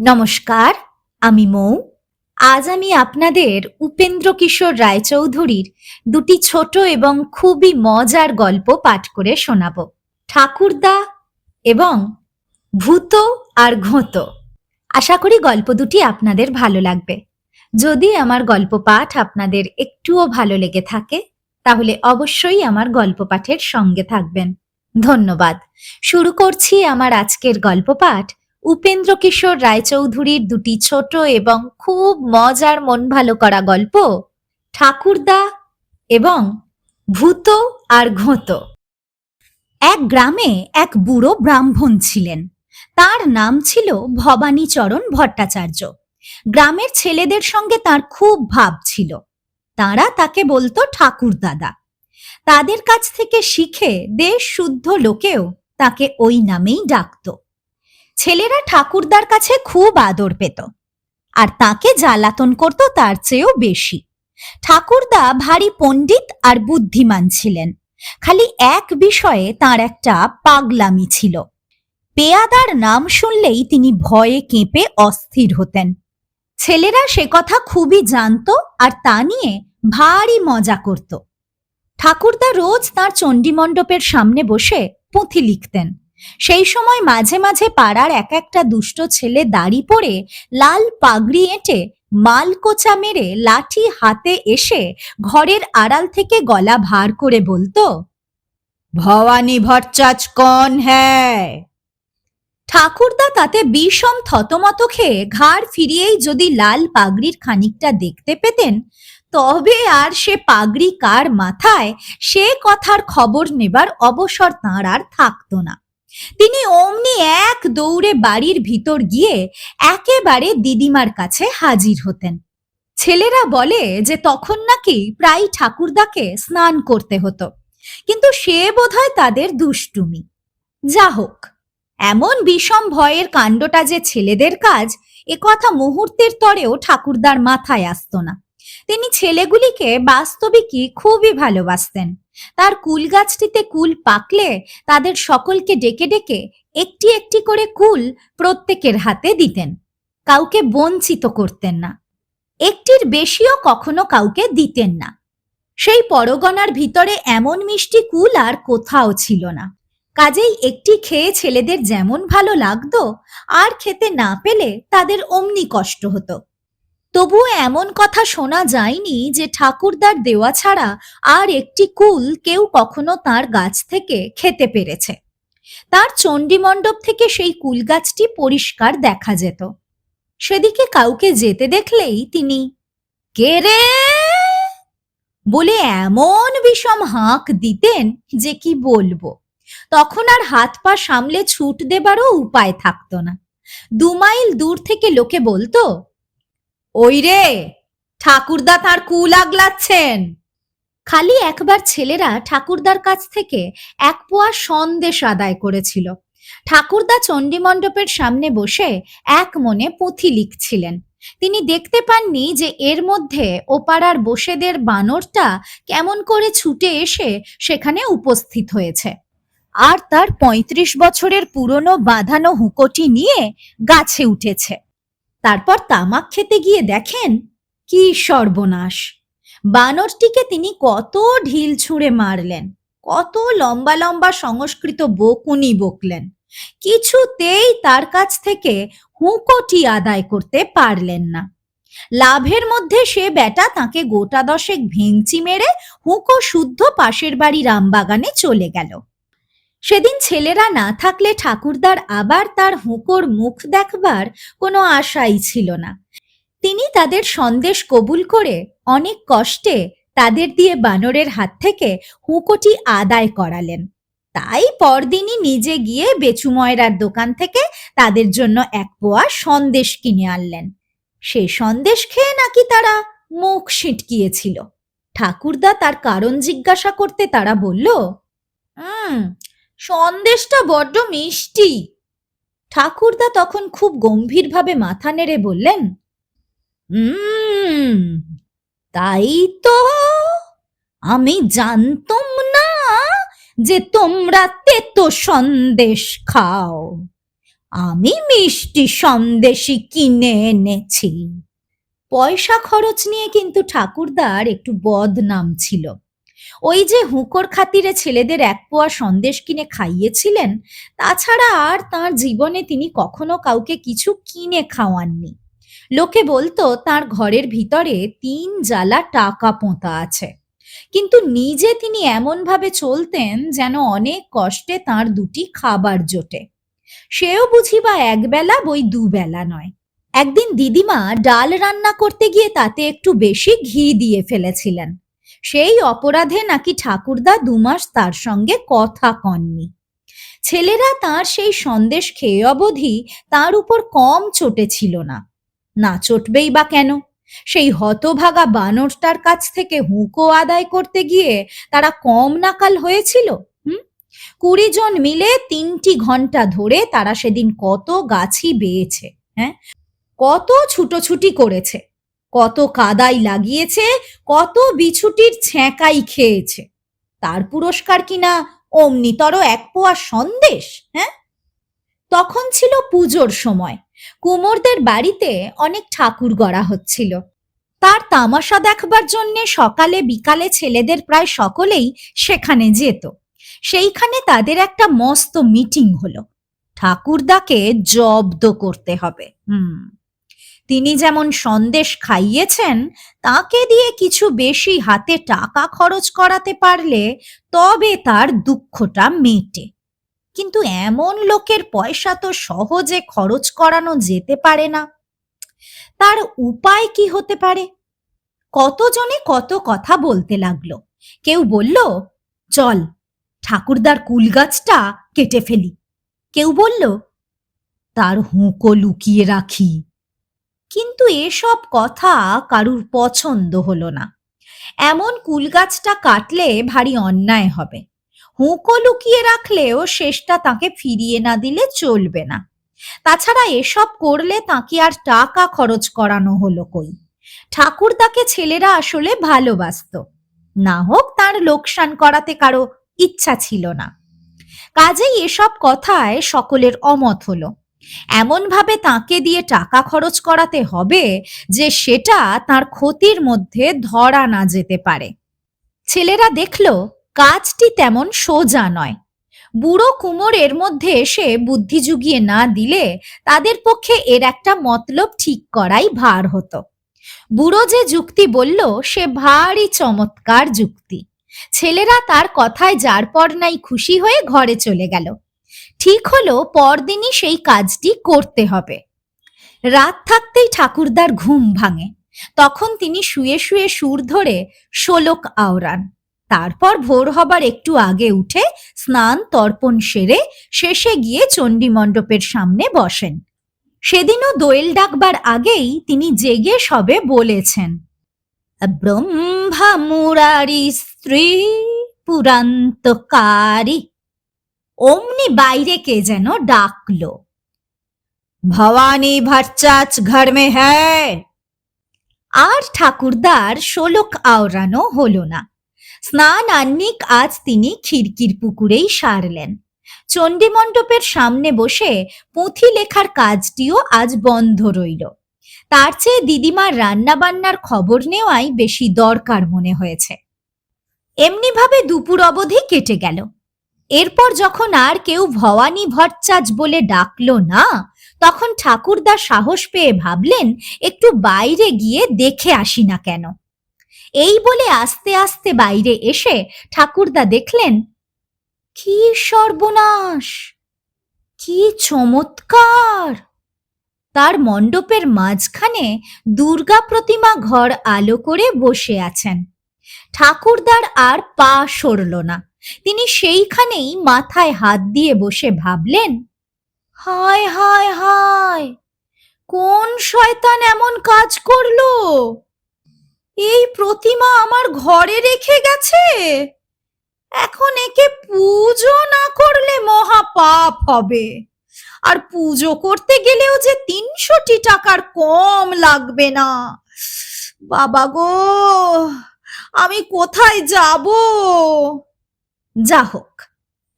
নমস্কার, আমি মৌ। আজ আমি আপনাদের উপেন্দ্র কিশোর রায়চৌধুরীর দুটি ছোট এবং খুবই মজার গল্প পাঠ করে শোনাব। ঠাকুরদা এবং ভূত আর ঘোঁত। আশা করি গল্প দুটি আপনাদের ভালো লাগবে। যদি আমার গল্প পাঠ আপনাদের একটুও ভালো লেগে থাকে, তাহলে অবশ্যই আমার গল্প পাঠের সঙ্গে থাকবেন। ধন্যবাদ। শুরু করছি আমার আজকের গল্প পাঠ উপেন্দ্র কিশোর রায়চৌধুরীর দুটি ছোট এবং খুব মজার মন ভালো করা গল্প, ঠাকুরদা এবং ভূত আর ঘোঁত। এক গ্রামে এক বুড়ো ব্রাহ্মণ ছিলেন। তার নাম ছিল ভবানীচরণ ভট্টাচার্য। গ্রামের ছেলেদের সঙ্গে তার খুব ভাব ছিল। তারা তাকে বলতো ঠাকুর দাদা তাদের কাছ থেকে শিখে দেশ শুদ্ধ লোকেও তাকে ওই নামেই ডাকতো। ছেলেরা ঠাকুরদার কাছে খুব আদর পেত। আর তাকে জ্বালাতন করত তার চেয়েও বেশি। ঠাকুরদা ভারী পণ্ডিত আর বুদ্ধিমান ছিলেন। খালি এক বিষয়ে তার একটা পাগলামি ছিল। পেয়াদার নাম শুনলেই তিনি ভয়ে কেঁপে অস্থির হতেন। ছেলেরা সে কথা খুবই জানতো আর তা নিয়ে ভারী মজা করত। ঠাকুরদা রোজ তার চণ্ডীমণ্ডপের সামনে বসে পুঁথি লিখতেন। সেই সময় মাঝে মাঝে পাড়ার এক একটা দুষ্ট ছেলে দাড়ি পড়ে লাল পাগড়ি এঁটে মালকোচা মেরে লাঠি হাতে এসে ঘরের আড়াল থেকে গলা ভার করে বলতো, ভবানী ভট্টাচ কন হ্যায়? ঠাকুরদা তাতে বিষম থতমত খেয়ে ঘাড় ফিরিয়েই যদি লাল পাগড়ির খানিকটা দেখতে পেতেন, তবে আর সে পাগড়ি কার মাথায় সে কথার খবর নেবার অবসর তাঁর আর থাকতো না। তিনি অমনি এক দৌড়ে বাড়ির ভিতর গিয়ে একেবারে দিদিমার কাছে হাজির হতেন। ছেলেরা বলে যে তখন নাকি প্রায় ঠাকুরদাকে স্নান করতে হতো, কিন্তু সে বোধহয় তাদের দুষ্টুমি। যা হোক, এমন বিষম ভয়ের কাণ্ডটা যে ছেলেদের কাজ, এ কথা মুহূর্তের তরেও ঠাকুরদার মাথায় আসতো না। তিনি ছেলেগুলিকে বাস্তবিকই খুবই ভালোবাসতেন। তার কুল গাছটিতে কুল পাকলে তাদের সকলকে ডেকে ডেকে একটি একটি করে কুল প্রত্যেকের হাতে দিতেন। কাউকে বঞ্চিত করতেন না। একটির বেশিও কখনো কাউকে দিতেন না। সেই পরগনার ভিতরে এমন মিষ্টি কুল আর কোথাও ছিল না। কাজেই একটি খেয়ে ছেলেদের যেমন ভালো লাগতো, আর খেতে না পেলে তাদের অমনি কষ্ট হতো। তবুও এমন কথা শোনা যায়নি যে ঠাকুরদার দেওয়া ছাড়া আর একটি কুল কেউ কখনো তার গাছ থেকে খেতে পেরেছে। তার চণ্ডীমণ্ডপ থেকে সেই কুল গাছটি পরিষ্কার দেখা যেত। সেদিকে কাউকে যেতে দেখলেই তিনি, কে রে? বলে এমন বিষম হাঁক দিতেন যে কি বলব। তখন আর হাত পা সামলে ছুট দেবারও উপায় থাকতো না। দু মাইল দূর থেকে লোকে বলতো ওই রে ঠাকুরদা তার কুল আগলাচ্ছেন। খালি একবার ছেলেরা ঠাকুরদার কাছ থেকে এক পোয়া সন্দেশ আদায় করেছিল। ঠাকুরদা চণ্ডীমণ্ডপের সামনে বসে এক মনে পুঁথি লিখছিলেন। তিনি দেখতে পাননি যে এর মধ্যে ওপাড়ার বসেদের বানরটা কেমন করে ছুটে এসে সেখানে উপস্থিত হয়েছে। আর তার পঁয়ত্রিশ বছরের পুরনো বাঁধানো হুঁকোটি নিয়ে গাছে উঠেছে। তারপর তামাক খেতে গিয়ে দেখেন কি সর্বনাশ। বানরটিকে তিনি কত ঢিল ছুঁড়ে মারলেন, কত লম্বা লম্বা সংস্কৃত বকুনি বকলেন, কিছুতেই তার কাছ থেকে হুঁকোটি আদায় করতে পারলেন না। লাভের মধ্যে সে বেটা তাকে গোটা দশেক ভেঙচি মেরে হুঁকো শুদ্ধ পাশের বাড়ি রামবাগানে চলে গেল। সেদিন ছেলেরা না থাকলে ঠাকুরদার আবার তার হুঁকোর মুখ দেখবার কোনো আশাই ছিল না। তিনি তাদের সন্দেশ কবুল করে অনেক কষ্টে তাদের দিয়ে বানরের হাত থেকে হুঁকোটি আদায় করালেন। তাই পরদিনই নিজে গিয়ে বেচুময়রার দোকান থেকে তাদের জন্য এক পোয়া সন্দেশ কিনে আনলেন। সে সন্দেশ খেয়ে নাকি তারা মুখ সিটকিয়েছিল। ঠাকুরদা তার কারণ জিজ্ঞাসা করতে তারা বলল হুম সন্দেশটা বড্ড মিষ্টি। ঠাকুরদা তখন খুব গম্ভীরভাবে মাথা নেড়ে বললেন তাই তো আমি জানতাম না যে তোমরা তেতো সন্দেশ খাও। আমি মিষ্টি সন্দেশই কিনে এনেছি। পয়সা খরচ নিয়ে কিন্তু ঠাকুরদার একটু বদনাম ছিল। ওই যে হুঁকোর খাতিরে ছেলেদের এক পোয়া সন্দেশ কিনে খাইয়েছিলেন, তাছাড়া আর তার জীবনে তিনি কখনো কাউকে কিছু কিনে খাওয়াননি। লোকে বলতো, তার ঘরের ভিতরে তিন জ্বালা টাকা পোঁতা আছে। কিন্তু নিজে তিনি এমনভাবে চলতেন যেন অনেক কষ্টে তার দুটি খাবার জোটে। সেও বুঝি বা একবেলা বই দুবেলা নয়। একদিন দিদিমা ডাল রান্না করতে গিয়ে তাতে একটু বেশি ঘি দিয়ে ফেলেছিলেন। সেই অপরাধে নাকি ঠাকুরদা দুমাস তার সঙ্গে কথা কননি। ছেলেরা তার সেই সন্দেশ খেয়ে অবধি তার উপর কম চটেছিল না। না চটবেই বা কেন? সেই হতভাগা বানরটার কাছ থেকে হুঁকো আদায় করতে গিয়ে তারা কম নাকাল হয়েছিল, হুম? কুড়ি জন মিলে তিনটি ঘণ্টা ধরে তারা সেদিন কত গাছি বেয়েছে হ্যাঁ? কত ছুটোছুটি করেছে। কত কাদাই লাগিয়েছে, কত বিছুটির ছ্যাঁকাই খেয়েছে। তার পুরস্কার কিনা অমনিতর এক পোয়া সন্দেশ হ্যাঁ? তখন ছিল পুজোর সময়। কুমোরদের বাড়িতে অনেক ঠাকুর গড়া হচ্ছিল। তার তামাশা দেখবার জন্যে সকালে বিকালে ছেলেদের প্রায় সকলেই সেখানে যেত। সেইখানে তাদের একটা মস্ত মিটিং হলো। ঠাকুরদাকে জব্দ করতে হবে। হুম। তিনি যেমন সন্দেশ খাইয়েছেন, তাকে দিয়ে কিছু বেশি হাতে টাকা খরচ করাতে পারলে তবে তার দুঃখটা মেটে। কিন্তু এমন লোকের পয়সা তো সহজে খরচ করানো যেতে পারে না। তার উপায় কি হতে পারে? কতজনে কত কথা বলতে লাগল। কেউ বলল, চল, ঠাকুরদার কুল গাছটা কেটে ফেলি। কেউ বলল, তার হুঁকো লুকিয়ে রাখি। কিন্তু এসব কথা কারুর পছন্দ হলো না। এমন কুল গাছটা কাটলে ভারী অন্যায় হবে। হুঁকো লুকিয়ে রাখলেও শেষটা তাকে ফিরিয়ে না দিলে চলবে না। তাছাড়া এসব করলে তাকে আর টাকা খরচ করানো হলো কই? ঠাকুরদাকে ছেলেরা আসলে ভালোবাসত। না হোক তার লোকসান করাতে কারও ইচ্ছা ছিল না। কাজেই এসব কথায় সকলের অমত হলো। এমনভাবে তাকে দিয়ে টাকা খরচ করাতে হবে যে সেটা তার ক্ষতির মধ্যে ধরা না যেতে পারে। ছেলেরা দেখল, কাজটি তেমন সোজা নয়। বুড়ো কুমোরের মধ্যে এসে বুদ্ধি জুগিয়ে না দিলে তাদের পক্ষে এর একটা মতলব ঠিক করাই ভার হতো। বুড়ো যে যুক্তি বলল, সে ভারী চমৎকার যুক্তি। ছেলেরা তার কথায় যার পর নাই খুশি হয়ে ঘরে চলে গেল। ঠিক হলো পরদিনই সেই কাজটি করতে হবে। রাত থাকতেই ঠাকুরদার ঘুম ভাঙে। তখন তিনি শুয়ে শুয়ে সুর ধরে শোলক আওরান তারপর ভোর হবার একটু আগে উঠে স্নান তর্পণ সেরে শেষে গিয়ে চণ্ডী মণ্ডপের সামনে বসেন। সেদিনও দোয়েল ডাকবার আগেই তিনি জেগে সবে বলেছেন, ব্রহ্মা মুরারি স্ত্রী, পুরান্তকারী অমনি বাইরে কে যেন ডাকলো। ভবানী ভট্টাচ ঘর মে আর ঠাকুরদার শোলক আওড়ানো হলো না। স্নান আন্নিক আজ তিনি খিড়কির পুকুরেই সারলেন। চণ্ডী মণ্ডপের সামনে বসে পুঁথি লেখার কাজটিও আজ বন্ধ রইল। তার চেয়ে দিদিমার রান্না বান্নার খবর নেওয়াই বেশি দরকার মনে হয়েছে। এমনিভাবে দুপুর অবধি কেটে গেল। এরপর যখন আর কেউ ভবানী ভট্টাচ বলে ডাকলো না, তখন ঠাকুরদা সাহস পেয়ে ভাবলেন, একটু বাইরে গিয়ে দেখে আসি না কেন। এই বলে আস্তে আস্তে বাইরে এসে ঠাকুরদা দেখলেন, কি সর্বনাশ, কি চমৎকার। তার মণ্ডপের মাঝখানে দুর্গা প্রতিমা ঘর আলো করে বসে আছেন। ঠাকুরদার আর পা সরল না। তিনি সেইখানেই মাথায় হাত দিয়ে বসে ভাবলেন, হায় হায় হায়, কোন শয়তান এমন কাজ করল? এই প্রতিমা আমার ঘরে রেখে গেছে। এখন একে পুজো না করলে মহা পাপ হবে। আর পুজো করতে গেলেও যে তিনশোটি টাকার কম লাগবে না। বাবা গো, আমি কোথায় যাব? যা হোক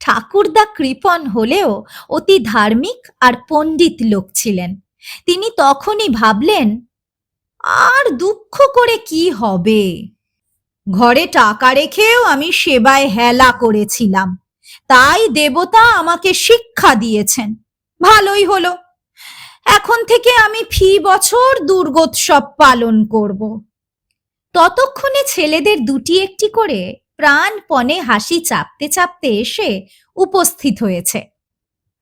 ঠাকুরদা কৃপণ হলেও অতি ধার্মিক আর পণ্ডিত লোক ছিলেন। তিনি তখনই ভাবলেন, আর দুঃখ করে কি হবে? ঘরে টাকা রেখেও আমি সেবায় হেলা করেছিলাম। তাই দেবতা আমাকে শিক্ষা দিয়েছেন। ভালোই হলো। এখন থেকে আমি ফি বছর দুর্গোৎসব পালন করব। ততক্ষণে ছেলেদের দুটি একটি করে প্রাণপণে হাসি চাপতে চাপতে এসে উপস্থিত হয়েছে।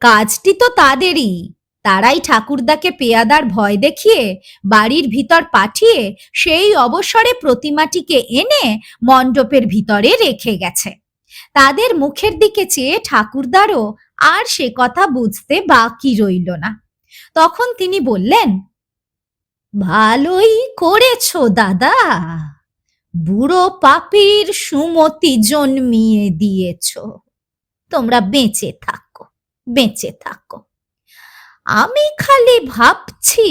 কাজটি তো তাদেরই। তারাই ঠাকুরদাকে পেয়াদার ভয় দেখিয়ে বাড়ির ভিতর পাঠিয়ে সেই অবসরে প্রতিমাটিকে এনে মণ্ডপের ভিতরে রেখে গেছে। তাদের মুখের দিকে চেয়ে ঠাকুরদারও আর সে কথা বুঝতে বাকি রইল না। তখন তিনি বললেন, ভালোই করেছ দাদা। বুড়ো পাপির সুমতি জন্মিয়ে দিয়েছ। তোমরা বেঁচে থাকো বেঁচে থাকো। আমি খালি ভাবছি,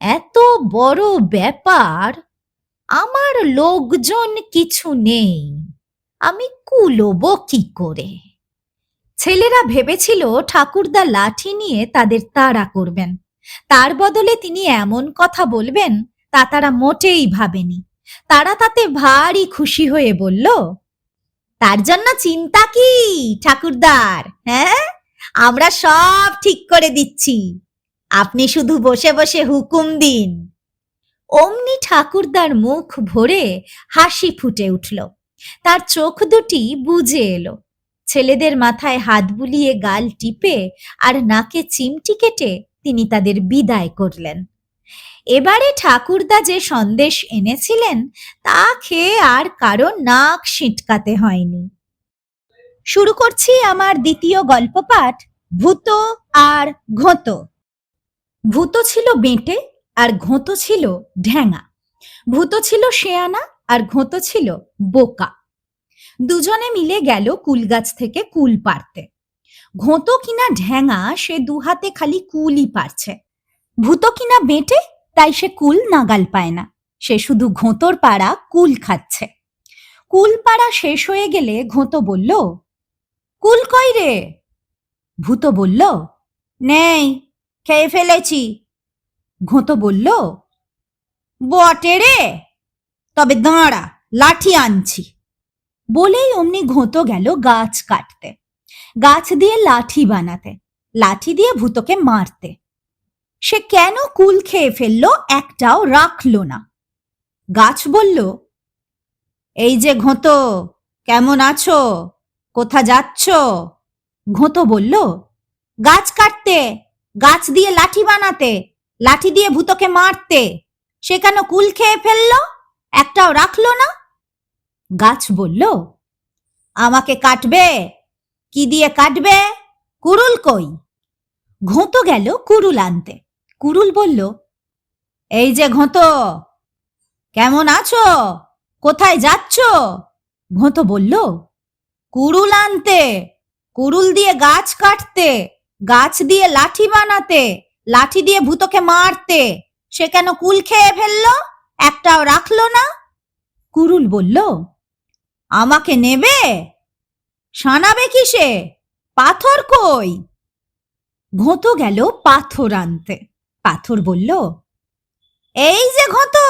এত বড় ব্যাপার, আমার লোকজন কিছু নেই, আমি কুলোবো কি করে? ছেলেরা ভেবেছিল ঠাকুরদা লাঠি নিয়ে তাদের তাড়া করবেন। তার বদলে তিনি এমন কথা বলবেন তা তারা মোটেই ভাবেনি। তারা তাতে ভারী খুশি হয়ে বলল, তার জন্য চিন্তা কি, ঠাকুরদার? হ্যাঁ? আমরা সব ঠিক করে দিচ্ছি। আপনি শুধু বসে বসে হুকুম দিন। অমনি ঠাকুরদার মুখ ভরে হাসি ফুটে উঠল। তার চোখ দুটি বুঝে এলো। ছেলেদের মাথায় হাত বুলিয়ে গাল টিপে আর নাকে চিমটি কেটে তিনি তাদের বিদায় করলেন। এবারে ঠাকুরদা যে সন্দেশ এনেছিলেন, তা খেয়ে আর কারও নাক সিটকাতে হয়নি। শুরু করছি আমার দ্বিতীয় গল্প পাঠ ভূত আর ঘোঁত। ভূত ছিল বেঁটে আর ঘোঁত ছিল ঢ্যাঙা ভূত ছিল শেয়ানা আর ঘোঁত ছিল বোকা। দুজনে মিলে গেল কুল গাছ থেকে কুল পারতে ঘোঁতো কিনা ঢ্যাঙা সে দুহাতে খালি কুলই পারছে ভূত কিনা বেঁটে তাই সে কুল নাগাল পায় না। সে শুধু ঘোঁতর পাড়া কুল খাচ্ছে। কুল পাড়া শেষ হয়ে গেলে ঘোঁতো বলল, কুল কই রে? ভূত বলল, নেই, খেয়ে ফেলেছি। ঘোঁতো বলল, বটে রে, তবে দাঁড়া, লাঠি আনছি। বলেই অমনি ঘোঁতো গেল গাছ কাটতে। গাছ দিয়ে লাঠি বানাতে। লাঠি দিয়ে ভূতকে মারতে। সে কেন কুল খেয়ে ফেলল একটাও রাখল না। গাছ বলল, এই যে ঘোঁতো, কেমন আছো? কোথা যাচ্ছ? ঘোঁতো বলল, গাছ কাটতে, গাছ দিয়ে লাঠি বানাতে, লাঠি দিয়ে ভূতকে মারতে, সে কেন কুল খেয়ে ফেলল? একটাও রাখল না? গাছ বলল, আমাকে কাটবে? কি দিয়ে কাটবে? কুরুল কই? ঘোঁতো গেল কুরুল আনতে। কুরুল বলল, এই যে ঘোঁতো, কেমন আছো? কোথায় যাচ্ছ? ঘোঁতো বলল কুরুল আনতে কুরুল দিয়ে গাছ কাটতে, গাছ দিয়ে লাঠি বানাতে, লাঠি দিয়ে ভূতকে মারতে, সে কেন কুল খেয়ে ফেলল? একটাও রাখল না? কুরুল বলল, আমাকে নেবে? সানাবে কিসে? পাথর কই? ঘোঁতো গেল পাথর আনতে। পাথর বলল, এই যে ঘোঁতো,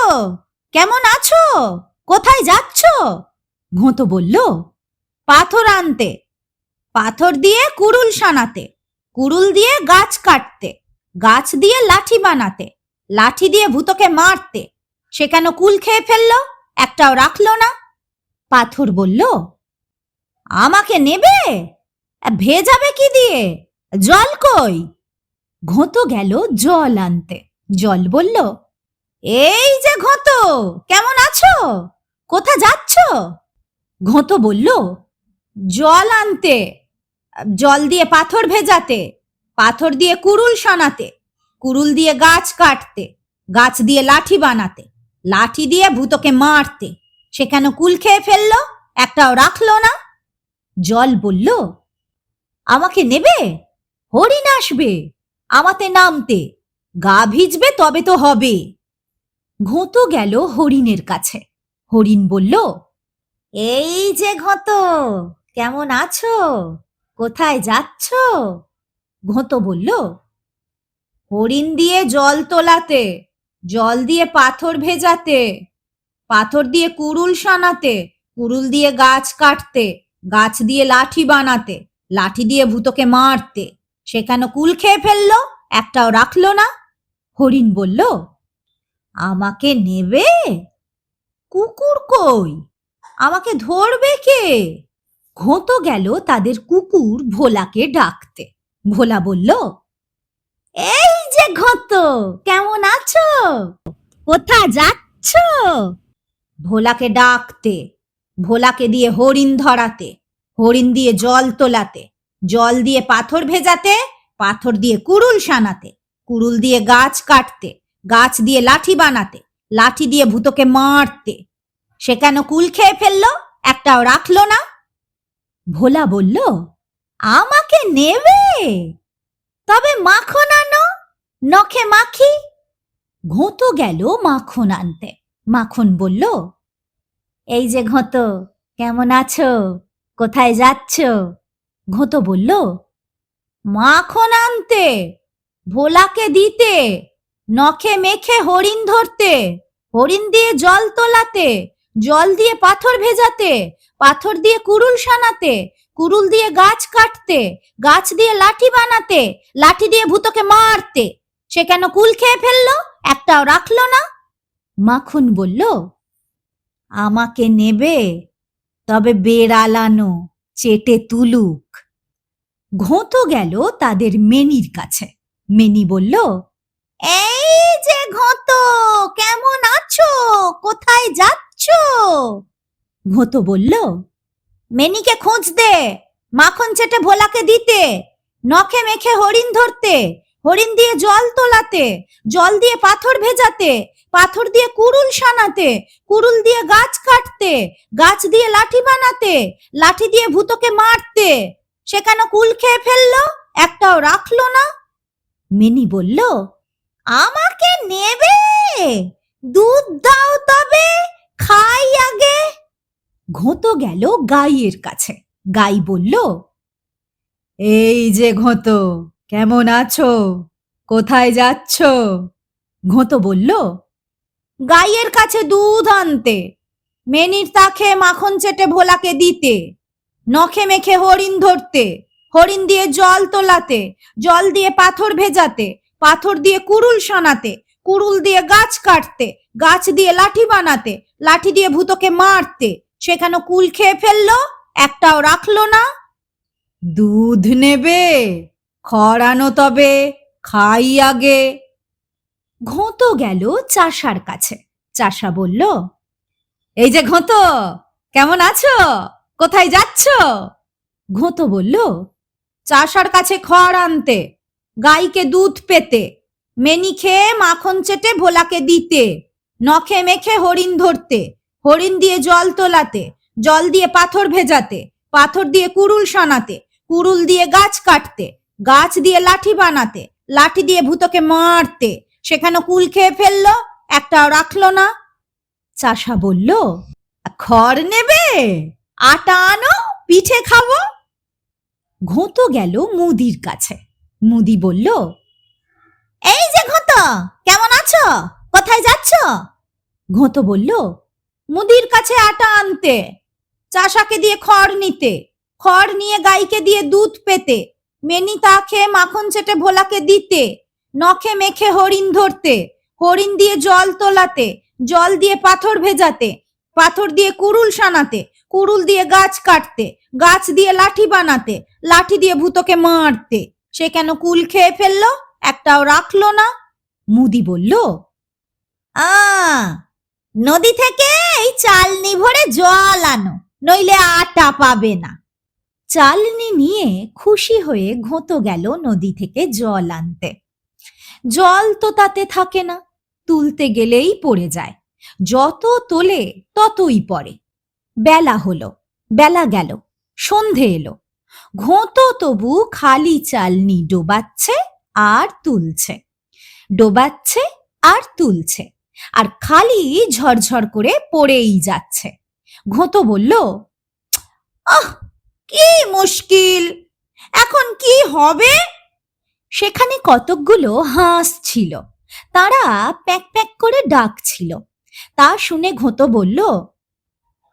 কেমন আছো? কোথায় যাচ্ছ? ঘোঁতো বলল, পাথর আনতে, পাথর দিয়ে কুরুল সানাতে কুরুল দিয়ে গাছ কাটতে, গাছ দিয়ে লাঠি বানাতে, লাঠি দিয়ে ভূতকে মারতে, সে কেন কুল খেয়ে ফেলল? একটাও রাখল না? পাথর বলল, আমাকে নেবে? ভেজাবে কি দিয়ে? জল কই? ঘোঁতো গেল জল আনতে। জল বলল, এই যে ঘোঁতো, কেমন আছো? কোথা যাচ্ছ? ঘোঁতো বলল, জল আনতে, জল দিয়ে পাথর ভেজাতে, পাথর দিয়ে কুরুল সানাতে, কুরুল দিয়ে গাছ কাটতে, গাছ দিয়ে লাঠি বানাতে, লাঠি দিয়ে ভূতকে মারতে, সে কেন কুল খেয়ে ফেলল? একটাও রাখল না? জল বলল, আমাকে নেবে? হরিণ আসবে? আমাতে নামতে। গা ভিজবে তবে তো হবে। ঘোঁতো গেল হরিণের কাছে। হরিণ বলল, এই যে ঘতো, কেমন আছো? কোথায় যাচ্ছ? ঘোঁতো বলল, হরিণ দিয়ে জল তোলাতে, জল দিয়ে পাথর ভেজাতে, পাথর দিয়ে কুড়ুল সানাতে কুড়ুল দিয়ে গাছ কাটতে, গাছ দিয়ে লাঠি বানাতে, লাঠি দিয়ে ভূতকে মারতে। সেখানে কুল খেয়ে ফেলল, একটাও রাখল না। হরিণ বলল, আমাকে নেবে? কুকুর কই? আমাকে ধরবে কে? ঘোঁতো গেল তাদের কুকুর ভোলাকে ডাকতে। ভোলা বলল, এই যে ঘোঁতো, কেমন আছো? কোথা যাচ্ছ? ভোলাকে ডাকতে, ভোলাকে দিয়ে হরিণ ধরাতে, হরিণ দিয়ে জল তোলাতে। জল দিয়ে পাথর ভেজাতে, পাথর দিয়ে কুড়ুল সানাতে কুড়ুল দিয়ে গাছ কাটতে, গাছ দিয়ে লাঠি বানাতে, লাঠি দিয়ে ভূতকে মারতে। সে কেন কুল খেয়ে ফেলল? একটাও রাখল না। ভোলা বলল, আমাকে নেবে? তবে মাখন আনো, নখে মাখি। ঘোঁতো গেল মাখন আনতে। মাখন বলল, এই যে ঘোঁতো, কেমন আছো? কোথায় যাচ্ছ? ঘোঁতো বলল, মাখন আনতে, ভোলাকে দিতে, নখে মেখে হরিণ ধরতে, হরিণ দিয়ে জল তোলাতে, জল দিয়ে পাথর ভেজাতে, পাথর দিয়ে কুড়ুল সানাতে কুড়ুল দিয়ে গাছ কাটতে, গাছ দিয়ে লাঠি বানাতে, লাঠি দিয়ে ভূতকে মারতে, সে কেন কুল খেয়ে ফেলল? একটাও রাখল না? মাখন বলল, আমাকে নেবে, তবে বেড়ালানো চেটে তুলুক। ঘোঁতো গেল তাদের মেনির কাছে। মেনি বলল, এই যে ঘোঁতো, কেমন আছো? কোথায় যাচ্ছ? ঘোঁতো বলল, মেনিকে খোঁজ দে, মাখন চেটে ভোলাকে দিতে, নখে মেখে হরিণ ধরতে হরিণ দিয়ে জল তোলাতে, জল দিয়ে পাথর ভেজাতে, পাথর দিয়ে কুড়ুল সানাতে, কুড়ুল দিয়ে গাছ কাটতে, গাছ দিয়ে লাঠি বানাতে, লাঠি দিয়ে ভূতকে মারতে। সেখানে কুল খেয়ে ফেলল, একটাও রাখল না। মিনি বলল, আমাকে নেবে? দুধ দাও তবে, খাই আগে। ঘোঁতো গেল গাইয়ের কাছে। গাই বলল, এই যে ঘোঁতো কেমন আছো? কোথায় যাচ্ছ? ঘোঁতো বলল গাইয়ের কাছে দুধ আনতে মেনির তাখে মাখন চেটে ভোলাকে দিতে নখে মেখে হরিণ ধরতে হরিণ দিয়ে জল তোলাতে জল দিয়ে পাথর ভেজাতে পাথর দিয়ে কুড়ুল সানাতে কুড়ুল দিয়ে গাছ কাটতে গাছ দিয়ে লাঠি বানাতে লাঠি দিয়ে ভূতকে মারতে সেখানে কুল খেয়ে ফেলল? একটাও রাখল না। দুধ নেবে? খরানো তবে, খাই আগে। ঘোঁতো গেল চাষার কাছে। চাষা বলল, এই যে ঘোঁতো, কেমন আছো? কোথায় যাচ্ছ? ঘোঁতো বলল, চাষার কাছে খড় আনতে, গাইকে দুধ পেতে, মেনি খেয়ে মাখন চেটে ভোলাকে দিতে, নখে মেখে হরিণ ধরতে, হরিণ দিয়ে জল তোলাতে, জল দিয়ে পাথর ভেজাতে, পাথর দিয়ে কুড়ুল সানাতে কুড়ুল দিয়ে গাছ কাটতে গাছ দিয়ে লাঠি বানাতে, লাঠি দিয়ে ভূতকে মারতে। সেখানে কুল খেয়ে ফেলল, একটাও রাখল না। চাষা বলল, খড় নেবে? আটা আনো, পিঠে খাব? ঘোঁতো গেল মুদির কাছে। মুদি বলল, এই যে ঘোঁতো, কেমন আছো? কোথায় যাচ্ছ? ঘোঁতো বলল, মুদির কাছে আটা আনতে, চাষাকে দিয়ে খড় নিতে। খড় নিয়ে গাইকে দিয়ে দুধ পেতে। মেনি তা খেয়ে মাখন চেটে ভোলাকে দিতে, নখে মেখে হরিণ ধরতে, হরিণ দিয়ে জল তোলাতে, জল দিয়ে পাথর ভেজাতে, পাথর দিয়ে কুড়ুল সানাতে কুড়ুল দিয়ে গাছ কাটতে, গাছ দিয়ে লাঠি বানাতে, লাঠি দিয়ে ভূতকে মারতে। সে কেন কুল খেয়ে ফেলল? একটাও রাখল না। মুদি বলল, আ, নদী থেকে এই চালনি ভরে জল আনো, নইলে আটা পাবে না। চালনি নিয়ে খুশি হয়ে ঘোঁতো গেল নদী থেকে জল আনতে। জল তো তাতে থাকে না, তুলতে গেলেই পড়ে যায়। যত তোলে ততই পড়ে। বেলা হলো, বেলা গেল, সন্ধে এলো। ঘোঁতো তবু খালি চালনি ডোবাচ্ছে আর তুলছে। ডোবাচ্ছে আর তুলছে, আর খালি ঝরঝর করে পড়েই যাচ্ছে। ঘোঁতো বলল, আহ কি মুশকিল? এখন কি হবে? সেখানে কতকগুলো হাঁস ছিল। তারা প্যাক প্যাক করে ডাকছিল। তা শুনে ঘোঁতো বলল,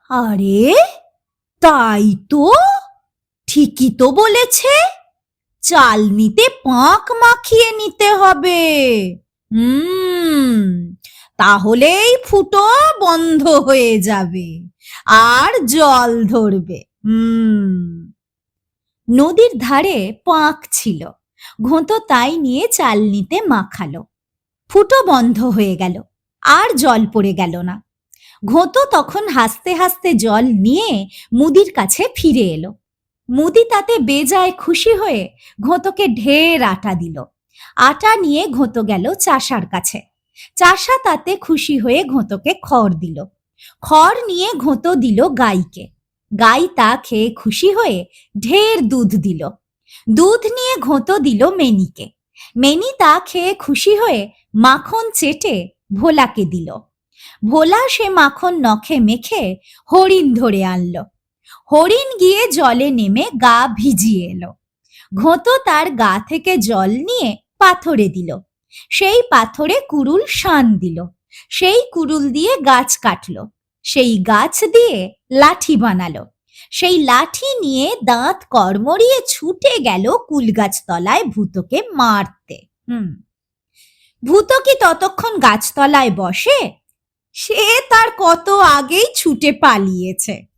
আরে, তাই তো। ঠিকই তো বলেছে। চাল নিতে পাঁক মাখিয়ে নিতে হবে। হুম, তাহলেই ফুটো বন্ধ হয়ে যাবে। আর জল ধরবে। নদীর ধারে পাঁক ছিল। ঘোঁতো তাই নিয়ে চাল নিতে মাখালো। ফুটো বন্ধ হয়ে গেল, আর জল পড়ে গেল না। ঘোঁতো তখন হাসতে হাসতে জল নিয়ে মুদির কাছে ফিরে এলো। মুদি তাতে বেজায় খুশি হয়ে ঘোঁতোকে ঢের আটা দিল। আটা নিয়ে ঘোঁতো গেল চাষার কাছে। চাষা তাতে খুশি হয়ে ঘোঁতোকে খড় দিল। খড় নিয়ে ঘোঁতো দিল গাইকে। গাই তা খেয়ে খুশি হয়ে ঢের দুধ দিল। দুধ নিয়ে ঘোঁতো দিল মেনিকে। মেনি তা খেয়ে খুশি হয়ে মাখন চেটে ভোলাকে দিল। ভোলা সে মাখন নখে মেখে হরিণ ধরে আনলো। হরিণ গিয়ে জলে নেমে গা ভিজিয়ে এলো। ঘোঁতো তার গা থেকে জল নিয়ে পাথরে দিল। সেই পাথরে কুরুল শান দিল। সেই কুরুল দিয়ে গাছ কাটলো। সেই গাছ দিয়ে লাঠি বানালো। সেই লাঠি নিয়ে দাঁত কর্মরিয়ে ছুটে গেল কুলগাছ তলায় ভূতকে মারতে। হুম। ভূত কি ততক্ষণ গাছতলায় বসে? সে তার কত আগেই ছুটে পালিয়েছে।